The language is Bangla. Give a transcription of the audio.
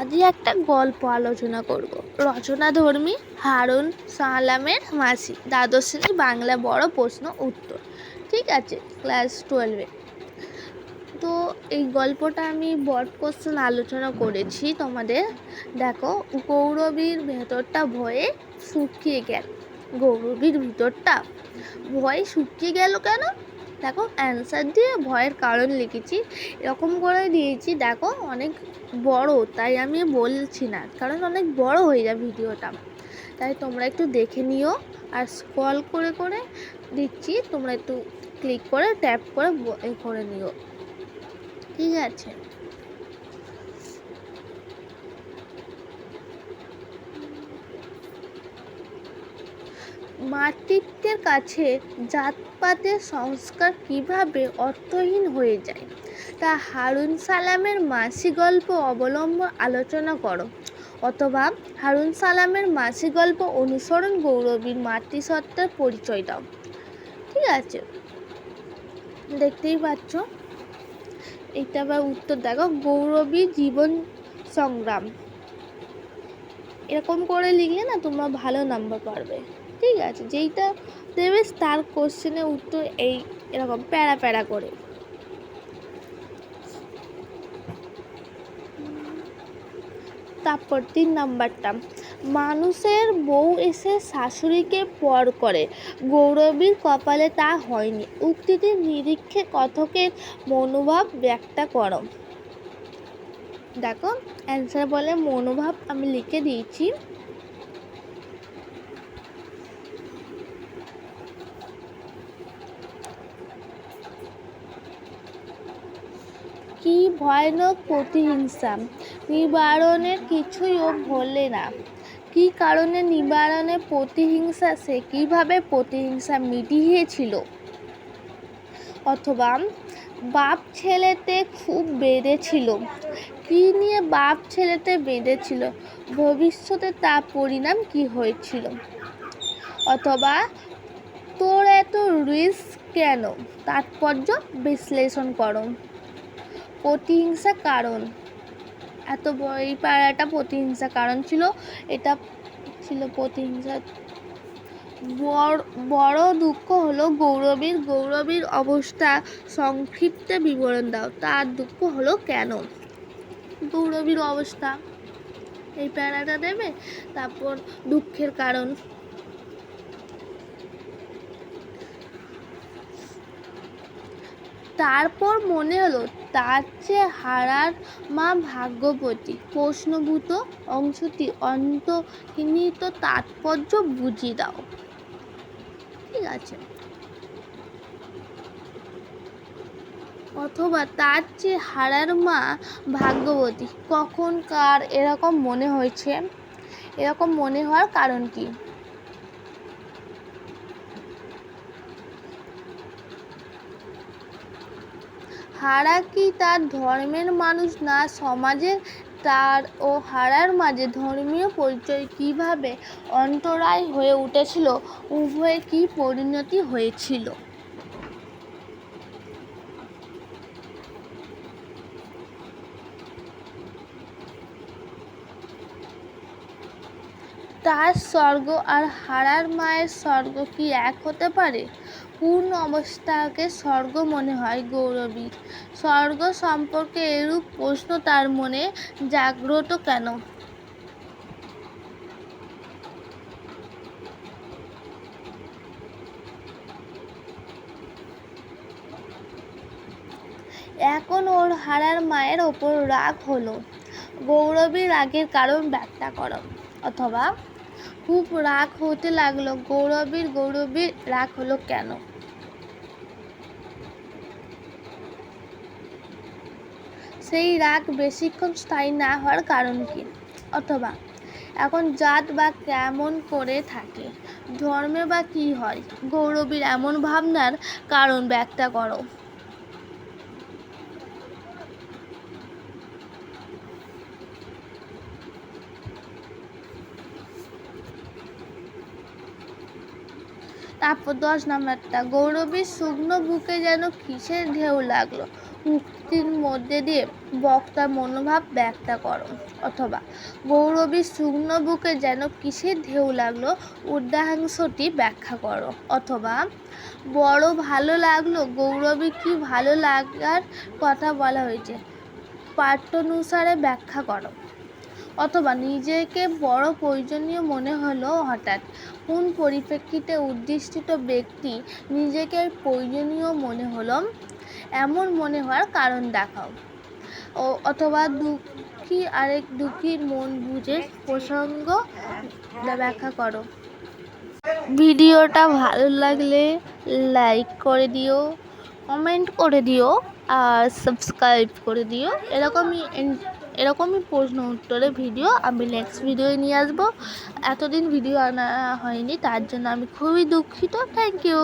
আজই একটা গল্প আলোচনা করব। রচনাধর্মী হারুন সালামের মাসি। দ্বাদশ শ্রেণি বাংলা বড় প্রশ্ন উত্তর। ঠিক আছে, ক্লাস টুয়েলভে। তো এই গল্পটা আমি বড় কোশ্চেন আলোচনা করেছি। তোমাদের দেখো, গৌরবীর ভেতরটা ভয়ে শুকিয়ে গেল। গৌরবীর ভিতরটা ভয়ে শুকিয়ে গেল কেন? দেখো অ্যান্সার দিয়ে ভয়ের কারণ লিখেছি, এরকম করে দিয়েছি, দেখো অনেক বড়, তাই আমি বলছি না, কারণ অনেক বড় হয়ে যায় ভিডিওটা। তাই তোমরা একটু দেখে নিও, আর স্ক্রল করে করে দিচ্ছি, তোমরা একটু ক্লিক করে ট্যাপ করে করে নিও। ঠিক আছে? মাতৃত্বের কাছে জাতপাতের সংস্কার কীভাবে অর্থহীন হয়ে যায়, তা হারুন সালামের মাসি গল্প অবলম্বন আলোচনা করো। অথবা হারুন সালামের মাসি গল্প অনুসরণ গৌরবীর মাতৃসত্তার পরিচয় দাও। ঠিক আছে? দেখতেই পাচ্ছ? এটা আবার উত্তর দেখো, গৌরবী জীবন সংগ্রাম। এরকম করে লিখলে না তোমরা ভালো নাম্বার পারবে। ঠিক আছে, যেইটা দেবে তার কোশ্চেনের উত্তর এই এরকম প্যারা প্যারা করে। তারপর তিন নাম্বারটা, মানুষের বউ এসে শাশুড়িকে পর করে। গৌরবীর কপালে তা হয়নি। উক্তিটির নিরীক্ষে কথকের মনোভাব ব্যক্ত করো। দেখো অ্যান্সার বলে মনোভাব আমি লিখে দিয়েছি। কি ভয়ানক প্রতিহিংসা। নিবারণের কিছুই ও ভোলে না। কি কারণে নিবারণে প্রতিহিংসা, সে কীভাবে প্রতিহিংসা মিটিয়েছিল? অথবা বাপ ছেলেতে খুব বেড়েছিল কি নিয়ে বাপ ছেলেতে বেঁধেছিল? ভবিষ্যতে তার পরিণাম কি হয়েছিল? অথবা তোর এত রিস্ক কেন? তাৎপর্য বিশ্লেষণ করো। প্রতিহিংসা কারণ। এত এই পাড়াটা প্রতিহিংসা কারণ ছিল। এটা ছিল প্রতিহিংসা। বড় বড় দুঃখ হলো গৌরবীর গৌরবীর অবস্থা সংক্ষিপ্ত বিবরণ দাও। তার দুঃখ হলো কেন? গৌরবীর অবস্থা। এই প্যারাটা দেবে? তারপর দুঃখের কারণ। তারপর মনে হলো, তার চেয়ে হারার মা ভাগ্যবতী। প্রশ্নভূত অংশটি অন্তর্নিহিত তাৎপর্য বুঝিয়ে দাও। ঠিক আছে। অথবা তার চেয়ে হারার মা ভাগ্যবতী, কখন কার এরকম মনে হয়েছে? এরকম মনে হওয়ার কারণ কি? হারা কি তার ধর্মের মানুষ না সমাজে? তার ও হারার মাঝে ধর্মীয় পরিচয় কীভাবে অন্তরায় হয়ে উঠেছিল? উভয়ে কি পরিণতি হয়েছিল? তার স্বর্গ আর হারার মায়ের স্বর্গ কি এক হতে পারে? পূর্ণ অবস্থাকে স্বর্গ মনে হয় গৌরবীর স্বর্গ সম্পর্কে এরূপ প্রশ্ন তার মনে জাগ্রত কেন? এখন ওর হারার মায়ের ওপর রাগ হলো। গৌরবী রাগের কারণ ব্যাখ্যা করো। অথবা খুব রাগ হতে লাগল। গৌরবীর গৌরবীর রাগ হলো কেন? সেই রাগ বেশিক্ষণ স্থায়ী না হওয়ার কারণ কি? অথবা এখন জাত বা কেমন করে থাকে? ধর্মে বা কি হয়? গৌরবীর এমন ভাবনার কারণ ব্যাখ্যা করো। তারপর দশ নাম্বারটা। গৌরবীর শুকনো বুকে যেন কিসের ঢেউ লাগল? উক্তির মধ্যে দিয়ে বক্তার মনোভাব ব্যাখ্যা করো। অথবা গৌরবীর শুকনো বুকে যেন কিসের ঢেউ লাগল উদ্যাংশটি ব্যাখ্যা করো। অথবা বড় ভালো লাগল, গৌরবী কি ভালো লাগার কথা বলা হয়েছে? পাঠ্যানুসারে ব্যাখ্যা করো। অথবা নিজেকে বড় প্রয়োজনীয় মনে হলো হঠাৎ। কোন পরিপ্রেক্ষিতে উদ্দিষ্ট ব্যক্তি নিজেকে প্রয়োজনীয় মনে হলো? এমন মনে হওয়ার কারণ দেখাও। ও, অথবা দুঃখী আরেক দুঃখীর মন বুঝে প্রসঙ্গ ব্যাখ্যা করো। ভিডিওটা ভালো লাগলে লাইক করে দিও, কমেন্ট করে দিও আর সাবস্ক্রাইব করে দিও। এরকমই এরকমই প্রশ্ন উত্তরে ভিডিও, আমি নেক্সট ভিডিওয়ে নিয়ে আসব। এতদিন ভিডিও আনা হয়নি, তার জন্য আমি খুবই দুঃখিত। Thank you